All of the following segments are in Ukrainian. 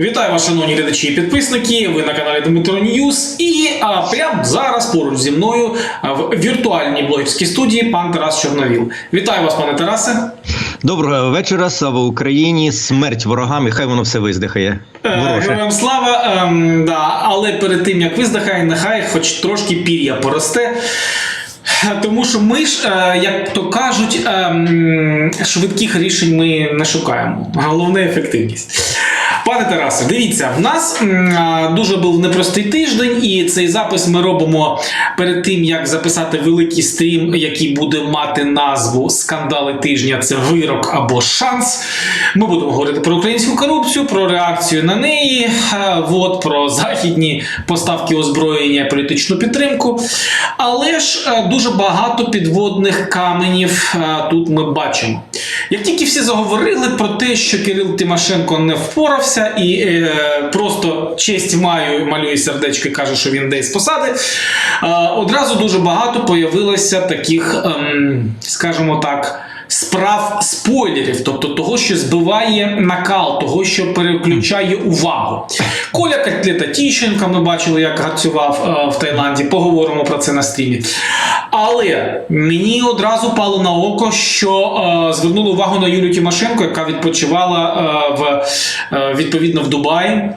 Вітаю вас, шановні глядачі і підписники. Ви на каналі Дмитро Ньюс. І а, прямо зараз поруч зі мною в віртуальній блогерській студії пан Тарас Чорновіл. Вітаю вас, пане Тарасе. Доброго вечора, слава Україні, смерть ворогам, і хай воно все виздихає. Е, Героям слава. Ем, да, але перед тим як виздихає, нехай хоч трошки пір'я поросте. Тому що ми ж, е, як то кажуть, ем, швидких рішень ми не шукаємо. Головне ефективність. Пане Тарасе, дивіться, в нас дуже був непростий тиждень, і цей запис ми робимо перед тим, як записати великий стрім, який буде мати назву Скандали тижня. Це вирок або шанс. Ми будемо говорити про українську корупцію, про реакцію на неї, е, от, про західні поставки озброєння, політичну підтримку. Але ж е, дуже багато підводних каменів е, тут ми бачимо. Як тільки всі заговорили про те, що Кирил Тимошенко не впорався і е, просто честь маю, малює сердечко і каже, що він десь з посади, е, одразу дуже багато появилося таких, е, скажімо так. Справ спойлерів, тобто того, що збиває накал, того, що переключає увагу. Коля Котлета Тіщенка, ми бачили, як гарцював е, в Таїланді. Поговоримо про це на стрімі. Але мені одразу пало на око, що е, звернули увагу на Юлію Тимошенко, яка відпочивала е, в е, відповідно в Дубаї.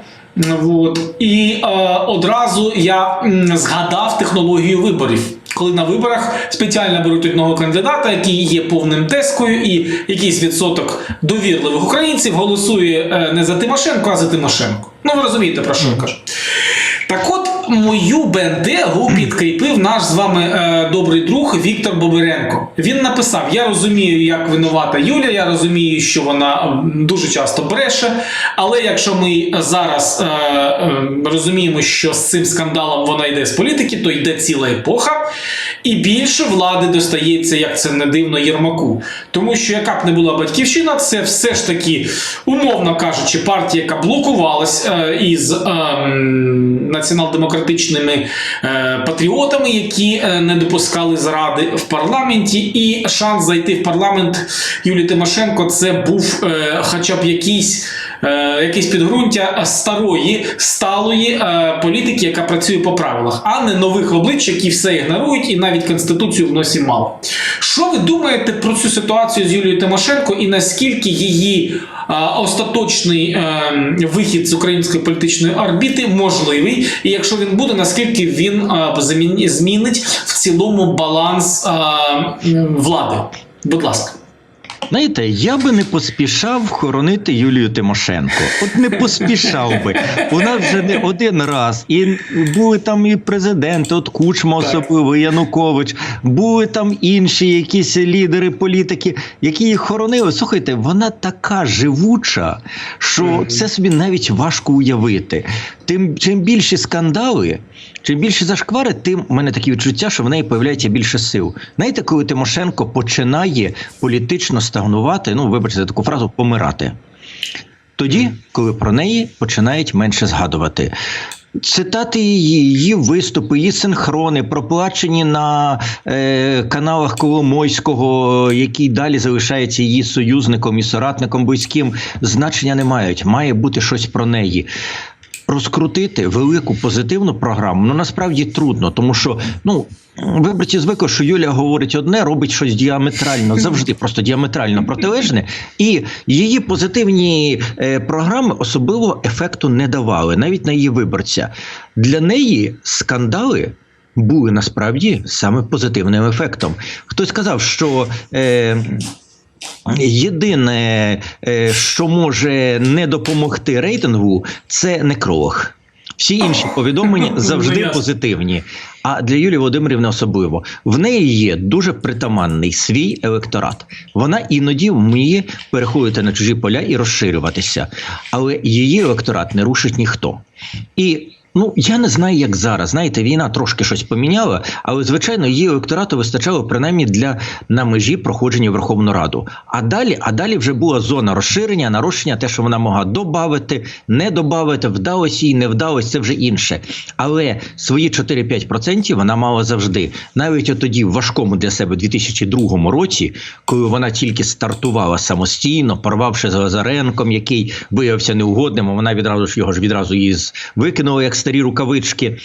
От. І е, одразу я згадав технологію виборів. Коли на виборах спеціально беруть одного кандидата, який є повним тескою, і якийсь відсоток довірливих українців голосує е, не за Тимошенко, а за Тимошенко. Ну ви розумієте, про що я кажу. Так от мою бендегу підкріпив наш з вами е, добрий друг Віктор Бобиренко. Він написав: Я розумію, як винувата Юля, я розумію, що вона дуже часто бреше. Але якщо ми зараз е, е, розуміємо, що з цим скандалом вона йде з політики, то йде ціла епоха, і більше влади достається, як це не дивно, Єрмаку. Тому що яка б не була батьківщина, це все ж таки, умовно кажучи, партія, яка блокувалась е, із. ем, націонал-демократичними е, патріотами, які е, не допускали зради в парламенті. І шанс зайти в парламент Юлії Тимошенко це був е, хоча б якийсь. Якесь підґрунтя старої, сталої е, політики, яка працює по правилах, а не нових облич, які все ігнорують і навіть конституцію в носі мало. Що ви думаєте про цю ситуацію з Юлією Тимошенко і наскільки її остаточний е, вихід з української політичної орбіти можливий? І якщо він буде, наскільки він змінить в цілому баланс влади? Будь ласка. Знаєте, я би не поспішав хоронити Юлію Тимошенко. От не поспішав би. Вона вже не один раз. І були там і президенти, от Кучма особливо, Янукович, були там інші якісь лідери політики, які їх хоронили. Слухайте, вона така живуча, що це собі навіть важко уявити. Тим чим більші скандали, чим більше зашквари, тим у мене такі відчуття, що в неї появляється більше сил. Знаєте, коли Тимошенко починає політично стагнувати, ну вибачте таку фразу, помирати. Тоді, коли про неї починають менше згадувати. Цитати її, її виступи, її синхрони, проплачені на е, каналах Коломойського, який далі залишається її союзником і соратником близьким, значення не мають. Має бути щось про неї. Розкрутити велику позитивну програму ну насправді трудно, тому що ну виборці звикли, що Юля говорить одне, робить щось діаметрально, завжди просто діаметрально протилежне, і її позитивні е, програми особливо ефекту не давали, навіть на її виборця. Для неї скандали. Були насправді саме позитивним ефектом. Хтось сказав, що е, єдине, е, що може не допомогти рейтингу, це некролог. Всі інші повідомлення Ну, завжди позитивні. А для Юлії Володимирівни особливо в неї є дуже притаманний свій електорат. Вона іноді вміє переходити на чужі поля і розширюватися, але її електорат не рушить ніхто. І Ну, я не знаю, як зараз. Знаєте, війна трошки щось поміняла, але звичайно її електорату вистачало принаймні для на межі проходження Верховну Раду. А далі, а далі вже була зона розширення, нарощення, те, що вона могла додати, не додати, вдалося їй, не вдалося, це вже інше. Але свої 4-5% вона мала завжди. Навіть от тоді, в важкому для себе 2002 році, коли вона тільки стартувала самостійно, порвавши з Лазаренком, який виявився неугодним, вона відразу ж його ж відразу її викинула як старі рукавички.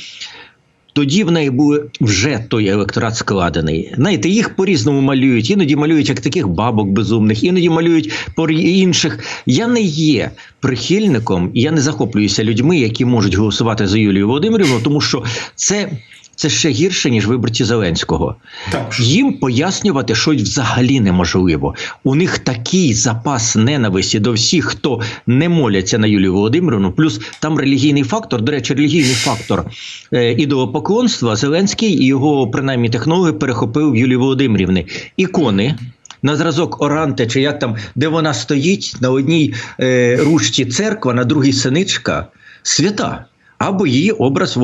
Тоді в неї був вже той електорат складений. Знаєте, їх по-різному малюють. Іноді малюють як таких бабок безумних, іноді малюють по інших. Я не є прихильником, я не захоплююся людьми, які можуть голосувати за Юлію Володимирівну, тому що це, це ще гірше, ніж виборці Зеленського. Так. Їм пояснювати щось взагалі неможливо. У них такий запас ненависті до всіх, хто не моляться на Юлію Володимирівну. Плюс там релігійний фактор. До речі, релігійний фактор е, ідолопоклонства Зеленський і його принаймні технологи перехопив в Юлії Володимирівни. Ікони. На зразок Оранте, чи як там, де вона стоїть на одній е, ручці церква, на другій синичка, свята. Або її образ, е,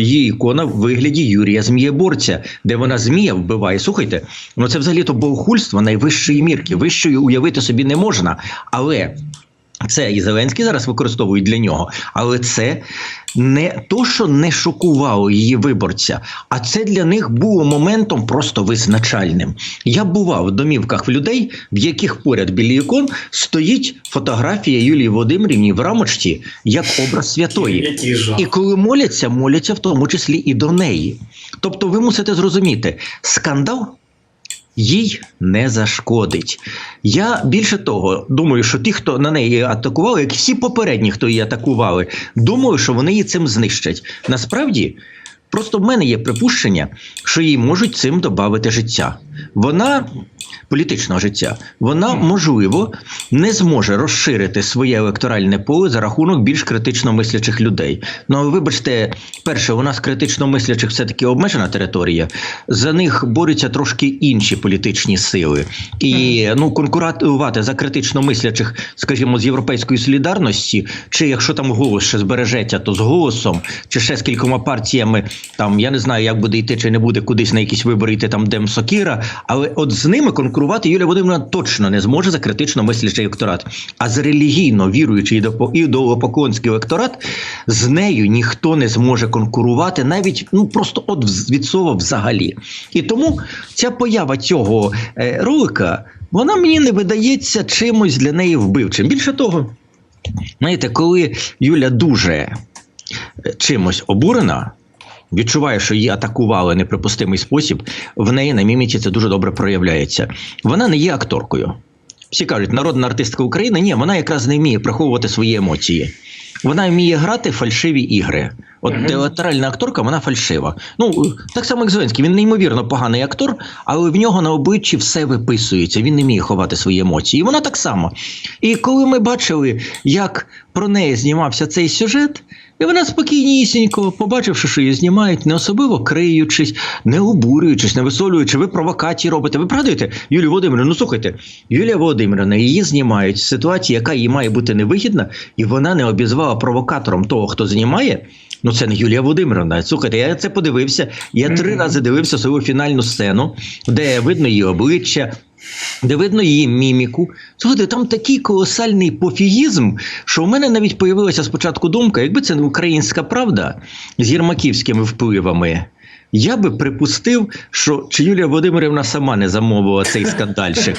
її ікона в вигляді Юрія Змієборця, де вона змія вбиває. Слухайте, ну це взагалі-то богохульство найвищої мірки. Вищої уявити собі не можна. Але це і Зеленський зараз використовують для нього. Але це не то, що не шокувало її виборця, а це для них було моментом просто визначальним. Я бував в домівках в людей, в яких поряд біля ікон стоїть фотографія Юлії Володимирівні в рамочці як образ святої. І коли моляться, моляться в тому числі і до неї. Тобто, ви мусите зрозуміти, скандал їй не зашкодить. Я більше того думаю, що ті, хто на неї атакували, як всі попередні, хто її атакували, думаю, що вони її цим знищать. Насправді. Просто в мене є припущення, що їй можуть цим додати життя. Вона політичного життя, вона можливо не зможе розширити своє електоральне поле за рахунок більш критично мислячих людей. Ну але вибачте, перше, у нас критично мислячих все таки обмежена територія. За них борються трошки інші політичні сили, і ну конкурувати за критично мислячих, скажімо, з європейської солідарності, чи якщо там голос ще збережеться, то з голосом, чи ще з кількома партіями. Там я не знаю, як буде йти, чи не буде кудись на якісь вибори йти там Дем Сокіра, але от з ними конкурувати Юлія Володимирівна точно не зможе за критично мислячий електорат. А з релігійно віруючий ідопо- ідолопоклонський електорат з нею ніхто не зможе конкурувати, навіть ну просто от від слова взагалі. І тому ця поява цього е, ролика вона мені не видається чимось для неї вбивчим. Більше того, знаєте, коли Юля дуже е, чимось обурена. Відчуває, що її атакували неприпустимий спосіб. В неї на міміці це дуже добре проявляється. Вона не є акторкою. Всі кажуть, народна артистка України. Ні, вона якраз не вміє приховувати свої емоції. Вона вміє грати фальшиві ігри. От Мгм. театральна акторка, вона фальшива. Ну так само, як Зеленський. Він неймовірно поганий актор, але в нього на обличчі все виписується. Він не вміє ховати свої емоції. І вона так само. І коли ми бачили, як про неї знімався цей сюжет, і вона спокійнісінько, побачивши, що її знімають, не особливо криючись, не обурюючись, не висолюючи, ви провокації робите. Ви правдуєте, Юлію Володимирівну, ну слухайте, Юлія Володимирівна, її знімають в ситуації, яка їй має бути невигідна, і вона не обізвала провокатором того, хто знімає. Ну, це не Юлія Володимировна. Слухайте, я це подивився. Я три рази дивився свою фінальну сцену, де видно її обличчя, де видно її міміку. Слухайте, там такий колосальний пофігізм, що у мене навіть появилася спочатку думка, якби це не українська правда з єрмаківськими впливами. Я би припустив, що чи Юлія Володимирівна сама не замовила цей скандальчик.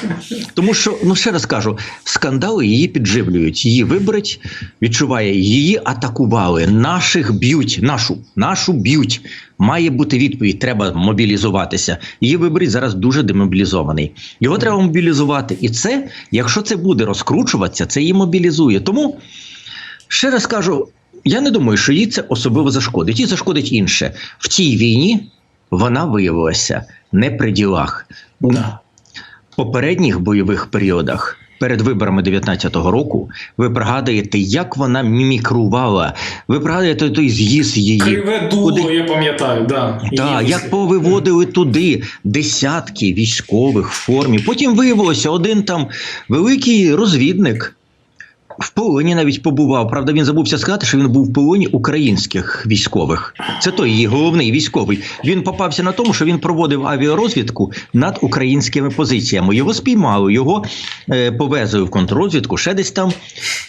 Тому що, ну ще раз кажу, скандали її підживлюють, її виберуть, відчуває, її атакували, наших б'ють, нашу, нашу б'ють. Має бути відповідь, треба мобілізуватися. Її виберіть зараз дуже демобілізований. Його треба мобілізувати. І це, якщо це буде розкручуватися, це її мобілізує. Тому ще раз кажу, я не думаю, що їй це особливо зашкодить. Їй зашкодить інше. В цій війні вона виявилася не при ділах. У Да. попередніх бойових періодах. Перед виборами 19-го року ви пригадуєте, як вона мімікрувала. Ви пригадуєте той з'їзд її. Криве дуло, Куди- я пам'ятаю, да. Так, як повиводили туди десятки військових в формі. Потім виявилося один там великий розвідник. В полоні навіть побував. Правда, він забувся сказати, що він був в полоні українських військових. Це той її головний військовий. Він попався на тому, що він проводив авіарозвідку над українськими позиціями. Його спіймали, його е, повезли в контррозвідку, ще десь там.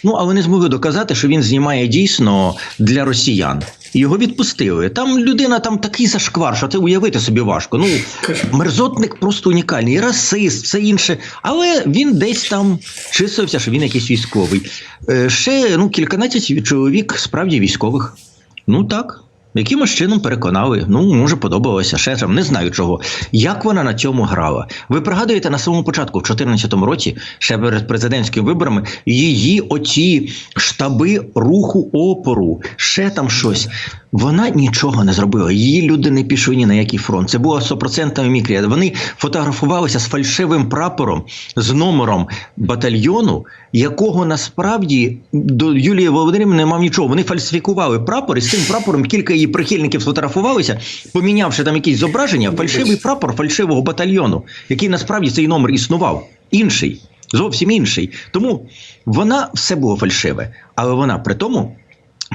Ну але не змогли доказати, що він знімає дійсно для росіян. Його відпустили. Там людина там такий зашквар, що це уявити собі важко. Ну мерзотник просто унікальний, і расист, все інше. Але він десь там числився, що він якийсь військовий. Е, ще ну, кільканадцять чоловік справді військових. Ну так. Якимось чином переконали, ну може подобалося, ще там не знаю чого. Як вона на цьому грала? Ви пригадуєте на самому початку, в 2014 році, ще перед президентськими виборами, її оці штаби руху опору, ще там щось. Вона нічого не зробила. Її люди не пішли ні на який фронт. Це була 100% мімікрія. Вони фотографувалися з фальшивим прапором, з номером батальйону, якого насправді до Юлії Володимирівни не мав нічого. Вони фальсифікували прапор, і з цим прапором кілька її прихильників сфотографувалися, помінявши там якісь зображення, фальшивий прапор фальшивого батальйону, який насправді цей номер існував. Інший, зовсім інший. Тому вона все було фальшиве, але вона при тому.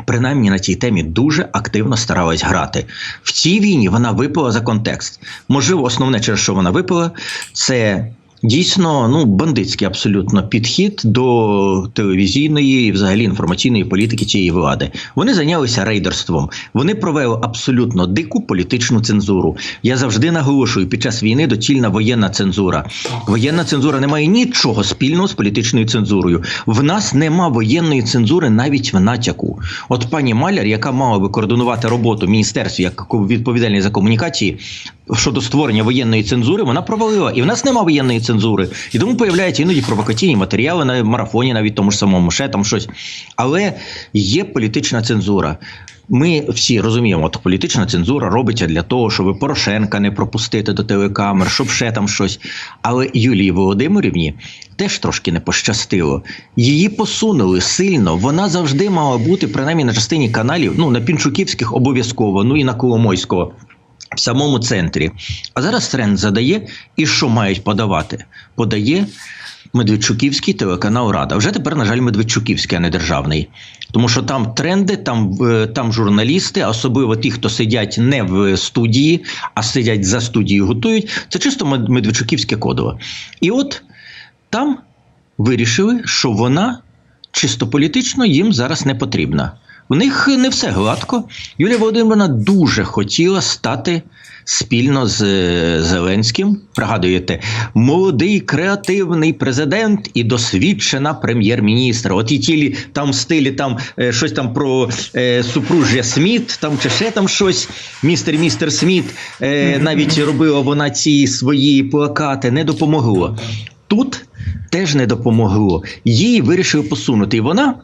Принаймні на цій темі дуже активно старалась грати. В цій війні вона випила за контекст. Можливо, основне, через що вона випила, це дійсно ну, бандитський абсолютно підхід до телевізійної і взагалі інформаційної політики цієї влади. Вони зайнялися рейдерством. Вони провели абсолютно дику політичну цензуру. Я завжди наголошую, під час війни доцільна воєнна цензура. Воєнна цензура не має нічого спільного з політичною цензурою. В нас нема воєнної цензури навіть в натяку. От пані Маляр, яка мала би координувати роботу в міністерстві як відповідальний за комунікації щодо створення воєнної цензури, вона провалила. І в нас нема воєнної цензури. І тому появляються іноді провокаційні матеріали на марафоні, навіть тому ж самому, ще там щось. Але є політична цензура. Ми всі розуміємо, от політична цензура робиться для того, щоб Порошенка не пропустити до телекамер, щоб ще там щось. Але Юлії Володимирівні теж трошки не пощастило. Її посунули сильно. Вона завжди мала бути, принаймні на частині каналів, ну на Пінчуківських обов'язково, ну і на Коломойського. В самому центрі. А зараз тренд задає, і що мають подавати? Подає Медведчуківський телеканал Рада. Вже тепер, на жаль, Медведчуківський, а не державний. Тому що там тренди, там, е, там журналісти, особливо ті, хто сидять не в студії, а сидять за студією, готують. Це чисто Медведчуківське кодове. І от там вирішили, що вона чисто політично їм зараз не потрібна. У них не все гладко. Юлія Володимирівна дуже хотіла стати спільно з е, Зеленським. Пригадуєте, молодий креативний президент і досвідчена прем'єр-міністр. От і тілі там в стилі там е, щось там про е, супружжя Сміт, там чи ще там щось. Містер містер Сміт е, навіть робила вона ці свої плакати, не допомогло. Тут теж не допомогло. Її вирішили посунути. І вона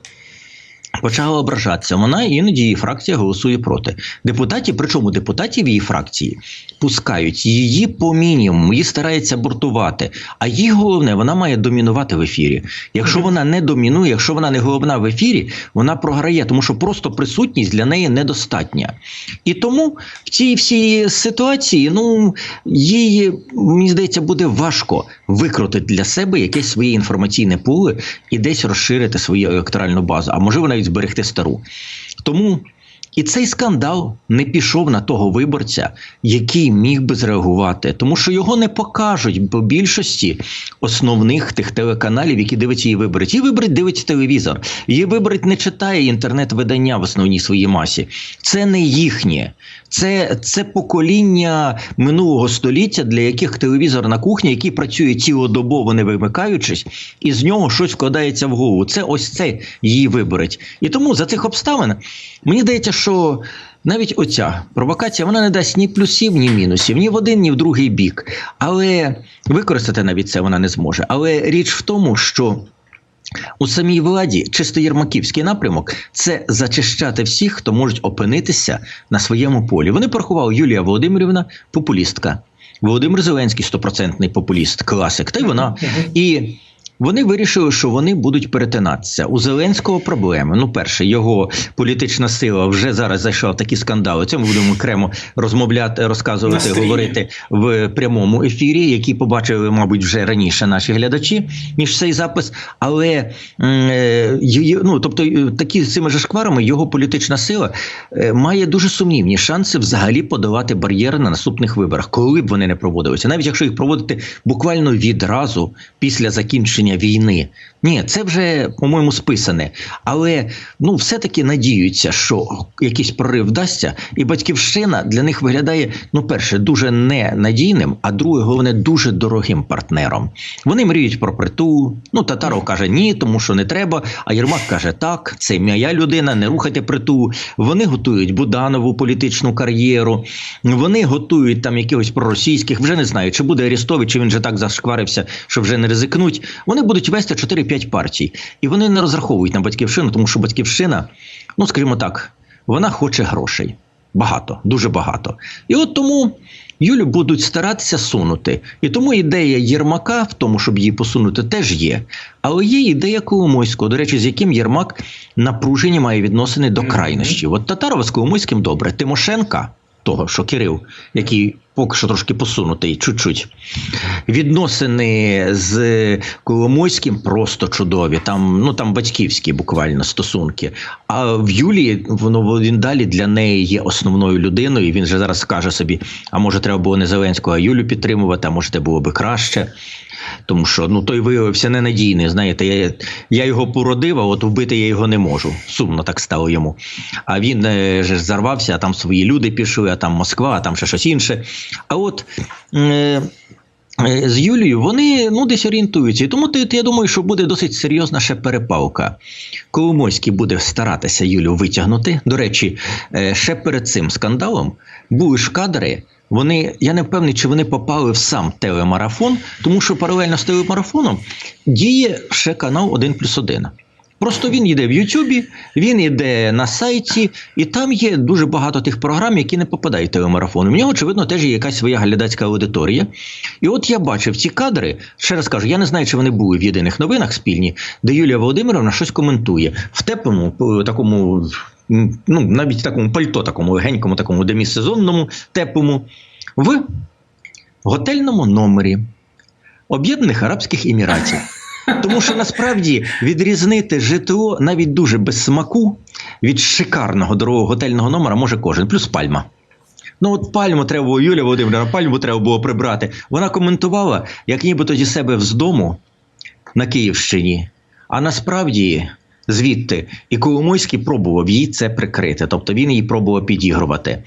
почала ображатися. Вона іноді її фракція голосує проти. Депутатів, причому депутатів її фракції пускають її по мінімуму, її стараються бортувати. А їй головне, вона має домінувати в ефірі. Якщо вона не домінує, якщо вона не головна в ефірі, вона програє, тому що просто присутність для неї недостатня. І тому в цій всій ситуації, ну їй, мені здається, буде важко викрутити для себе якесь своє інформаційне поле і десь розширити свою електоральну базу, а можливо навіть зберегти стару. Тому і цей скандал не пішов на того виборця, який міг би зреагувати, тому що його не покажуть по більшості основних тих телеканалів, які дивиться її виборить. Її виборить дивиться телевізор. Її виборить не читає інтернет-видання в основній своїй масі. Це не їхнє. Це, це покоління минулого століття, для яких телевізор на кухні, який працює цілодобово, не вимикаючись, і з нього щось вкладається в голову. Це ось це її виборить. І тому за цих обставин мені здається, навіть оця провокація вона не дасть ні плюсів, ні мінусів, ні в один, ні в другий бік. Але використати навіть це вона не зможе. Але річ в тому, що. У самій владі чисто єрмаківський напрямок це зачищати всіх, хто можуть опинитися на своєму полі. Вони порахували Юлія Володимирівна, популістка, Володимир Зеленський, стопроцентний популіст, класик. Та й вона. І Вони вирішили, що вони будуть перетинатися. У Зеленського проблеми. Ну, перше, його політична сила вже зараз зайшла в такі скандали. Це ми будемо окремо розмовляти, розказувати, говорити в прямому ефірі, які побачили, мабуть, вже раніше наші глядачі, ніж цей запис. Але е, ну, тобто, такі з цими же шкварами його політична сила е, має дуже сумнівні шанси взагалі подолати бар'єри на наступних виборах, коли б вони не проводилися, навіть якщо їх проводити буквально відразу після закінчення війни. Ні, це вже, по-моєму, списане. Але ну, все-таки надіються, що якийсь прорив вдасться, і батьківщина для них виглядає, ну, перше, дуже ненадійним, а друге, головне, дуже дорогим партнером. Вони мріють про притул. Ну, Татаров каже ні, тому що не треба. А Єрмак каже, так, це моя людина, не рухайте притул. Вони готують Буданову політичну кар'єру. Вони готують там якихось проросійських, вже не знаю, чи буде Арестович, чи він вже так зашкварився, що вже не ризикнуть. Вони будуть вести 4-5 партій. І вони не розраховують на батьківщину, тому що батьківщина, ну скажімо так, вона хоче грошей. Багато, дуже багато. І от тому Юлю будуть старатися сунути. І тому ідея Єрмака в тому, щоб її посунути, теж є. Але є ідея Коломойського, до речі, з яким Єрмак напружені має відносини до Мгм. крайнощі. От Татарова з Коломойським добре. Тимошенка, того, що Кирил, який поки що трошки посунутий, чуть-чуть. Відносини з Коломойським просто чудові. Там, ну, там батьківські буквально стосунки. А в Юлії воно він далі для неї є основною людиною. І він же зараз скаже собі: а може, треба було не Зеленського, а Юлю підтримувати, а може, це було би краще. Тому що ну той виявився ненадійний. Знаєте, я, я його породив, а от вбити я його не можу. Сумно так стало йому. А він е, ж зарвався, а там свої люди пішли, а там Москва, а там ще щось інше. А от. Е, е, з Юлією вони ну десь орієнтуються, і тому я думаю, що буде досить серйозна ще перепалка. Коломойський буде старатися Юлю витягнути. До речі, е, ще перед цим скандалом були ж кадри. Вони, я не впевнений, чи вони попали в сам телемарафон, тому що паралельно з телемарафоном діє ще канал 1 плюс 1. Просто він йде в Ютубі, він йде на сайті, і там є дуже багато тих програм, які не попадають в телемарафон. У нього, очевидно, теж є якась своя глядацька аудиторія. І от я бачив ці кадри. Ще раз кажу, я не знаю, чи вони були в єдиних новинах спільні, де Юлія Володимировна щось коментує в теплому, такому, ну навіть такому пальто, такому легенькому, такому демісезонному, теплому, в готельному номері Об'єднаних Арабських Еміратів. Тому що насправді відрізнити житло навіть дуже без смаку від шикарного дорогого готельного номера може кожен, плюс пальма. Ну, от пальму треба було, Юлія Володимирівна, пальму треба було прибрати. Вона коментувала, як нібито зі себе з дому на Київщині, а насправді звідти і Коломойський пробував їй це прикрити. Тобто він її пробував підігрувати.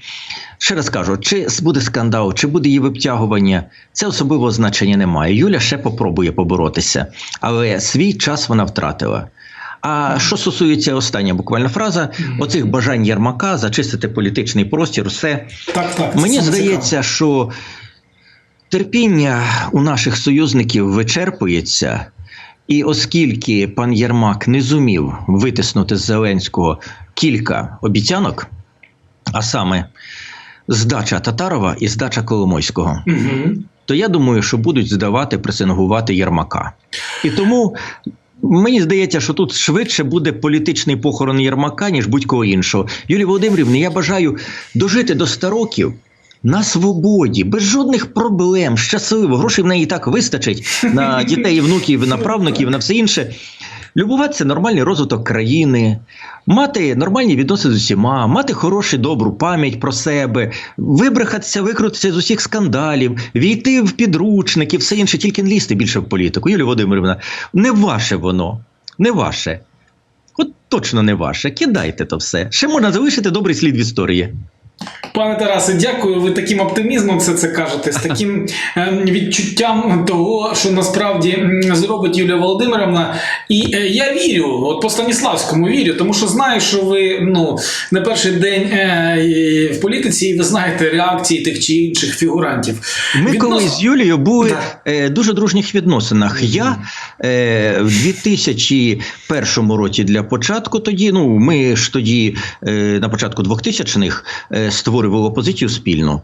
Ще раз кажу, чи буде скандал, чи буде її витягування, це особливого значення немає. Юля ще попробує поборотися, але свій час вона втратила. А що стосується остання буквально фраза, оцих бажань Єрмака зачистити політичний простір, все Так, так. Мені здається, що терпіння у наших союзників вичерпується, і оскільки пан Єрмак не зумів витиснути з Зеленського кілька обіцянок, а саме здача Татарова і здача Коломойського. Мгм. то я думаю, що будуть здавати, пресингувати Єрмака. І тому. Мені здається, що тут швидше буде політичний похорон Єрмака, ніж будь-кого іншого. Юлії Володимирівні, я бажаю дожити до 100 років на свободі, без жодних проблем, щасливо. Грошей в неї і так вистачить на дітей, і внуків, на правнуків, на все інше. Любуватися нормальний розвиток країни, мати нормальні відносини з усіма, мати хорошу добру пам'ять про себе, вибрехатися, викрутитися з усіх скандалів, війти в підручники, все інше, тільки не лізти більше в політику. Юлія Володимирівна, не ваше воно, не ваше. От точно не ваше. Кидайте то все. Ще можна залишити добрий слід в історії. Пане Тарасе, дякую. Ви таким оптимізмом все це кажете, з таким е, відчуттям того, що насправді зробить Юлія Володимировна. І е, я вірю, от по Станіславському вірю, тому що знаю, що ви ну не перший день е, в політиці, і ви знаєте реакції тих чи інших фігурантів. Ми Відносно- колись з Юлією були Да. е, дуже дружніх відносинах. Я е, в 2001 році для початку тоді, ну ми ж тоді е, на початку 2000-х е, створювали опозицію спільну.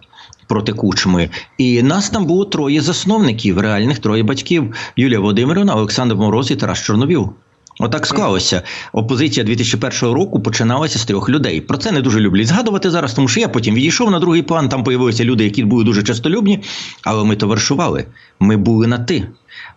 проти кучми. І нас там було троє засновників, реальних троє батьків: Юлія Володимирівна, Олександр Мороз і Тарас Чорновіл. Отак склалося. Опозиція 2001 року починалася з трьох людей. Про це не дуже люблять згадувати зараз, тому що я потім відійшов на другий план. Там появилися люди, які були дуже честолюбні, але ми товаришували. Ми були на ти.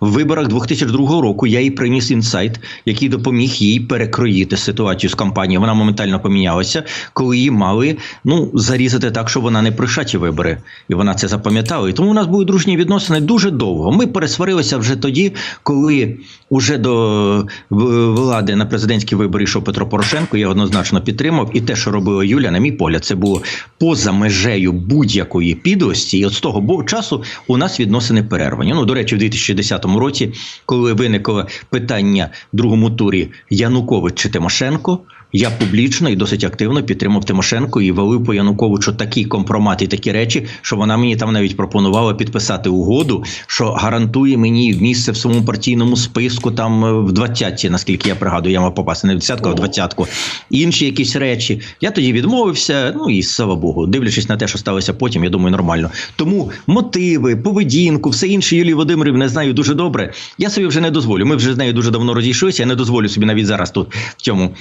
В виборах 2002 року я їй приніс інсайт, який допоміг їй перекроїти ситуацію з кампанією. Вона моментально помінялася, коли її мали ну зарізати так, щоб вона не пройшла ті вибори. І вона це запам'ятала. І тому у нас були дружні відносини дуже довго. Ми пересварилися вже тоді, коли уже до влади на президентські вибори йшов Петро Порошенко. Я однозначно підтримав. І те, що робила Юля, на мій погляд, це було поза межею будь-якої підлості. І от з того часу у нас відносини перервані. Ну, до речі, в 2010 році, коли виникло питання в другому турі Янукович чи Тимошенко. Я публічно і досить активно підтримав Тимошенко і валив по Януковичу такі компромати і такі речі, що вона мені там навіть пропонувала підписати угоду, що гарантує мені місце в своєму партійному списку там е, в 20-ті, наскільки я пригадую, я мав попасти не в десятку, а в двадцятку. Інші якісь речі. Я тоді відмовився. Ну і слава Богу, дивлячись на те, що сталося потім, я думаю, нормально. Тому мотиви, поведінку, все інше Юлії Володимирівни знаю дуже добре. Я собі вже не дозволю. Ми вже з нею дуже давно розійшлися. Я не дозволю собі навіть зараз тут в цьому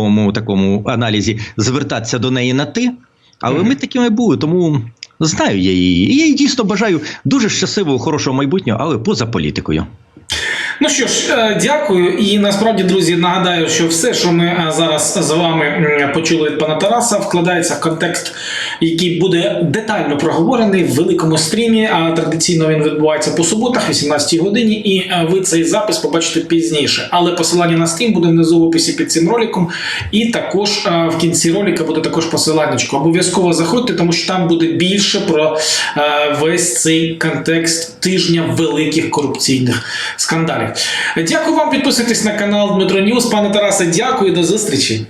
поверховому такому аналізі звертатися до неї на ти. Але ми такими були, тому знаю я її. І я їй дійсно бажаю дуже щасливого, хорошого майбутнього, але поза політикою. Ну що ж, е, дякую. І насправді, друзі, нагадаю, що все, що ми е, зараз з вами почули від пана Тараса, вкладається в контекст, який буде детально проговорений в великому стрімі. А традиційно він відбувається по суботах, 18-й годині, і е, ви цей запис побачите пізніше. Але посилання на стрім буде внизу в описі під цим роликом. І також в кінці ролика буде також посиланнячко. Обов'язково заходьте, тому що там буде більше про весь цей контекст тижня великих корупційних скандалів. Дякую вам, підписуйтесь на канал Дмитро Ньюс. Пане Тарасе, дякую, до зустрічі.